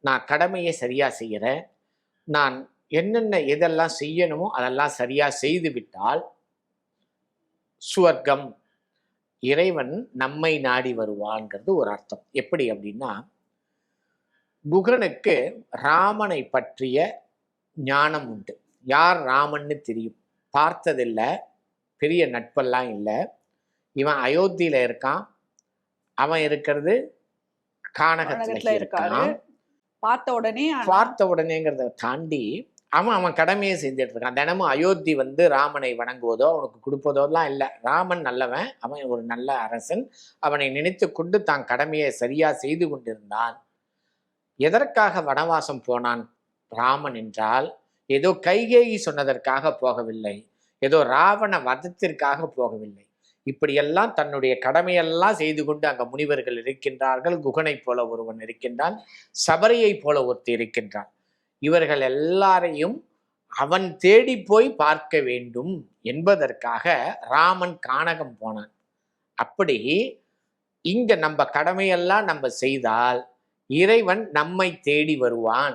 நான் கடமையை சரியா செய்கிறேன் நான் என்னென்ன எதெல்லாம் செய்யணுமோ அதெல்லாம் சரியா செய்து விட்டால் சுவர்க்கம் இறைவன் நம்மை நாடி வருவான்ங்கிறது ஒரு அர்த்தம். எப்படி அப்படின்னா குகனுக்கு ராமனை பற்றிய ஞானம் உண்டு. யார் ராமன்னு தெரியும். பார்த்ததில்லை பெரிய நட்பெல்லாம் இல்லை. இவன் அயோத்தியில இருக்கான். அவன் இருக்கிறது கானகத்துல. இருக்கான். பார்த்த உடனே பார்த்த உடனேங்கிறத தாண்டி அவன் அவன் கடமையை செஞ்சுட்டு இருக்கான். தினமும் அயோத்தி வந்து ராமனை வணங்குவதோ அவனுக்கு கொடுப்பதோலாம் இல்லை. ராமன் நல்லவன் அவன் ஒரு நல்ல அரசன். அவனை நினைத்து கொண்டு தான் கடமையை சரியா செய்து கொண்டிருந்தான். எதற்காக வனவாசம் போனான் ராமன் என்றால் ஏதோ கைகேயி சொன்னதற்காக போகவில்லை. ஏதோ ராவண வதத்திற்காக போகவில்லை. இப்படியெல்லாம் தன்னுடைய கடமையெல்லாம் செய்து கொண்டு அங்க முனிவர்கள் இருக்கின்றார்கள். குகனைப் போல ஒருவன் இருக்கின்றான். சபரியைப் போல ஒருத்தர் இருக்கின்றான் இவர்கள் எல்லாரையும் அவன் தேடி போய் பார்க்க வேண்டும் என்பதற்காக ராமன் கானகம் போனான். அப்படி இங்க நம்ம கடமையெல்லாம் நம்ம செய்தால் இறைவன் நம்மை தேடி வருவான்.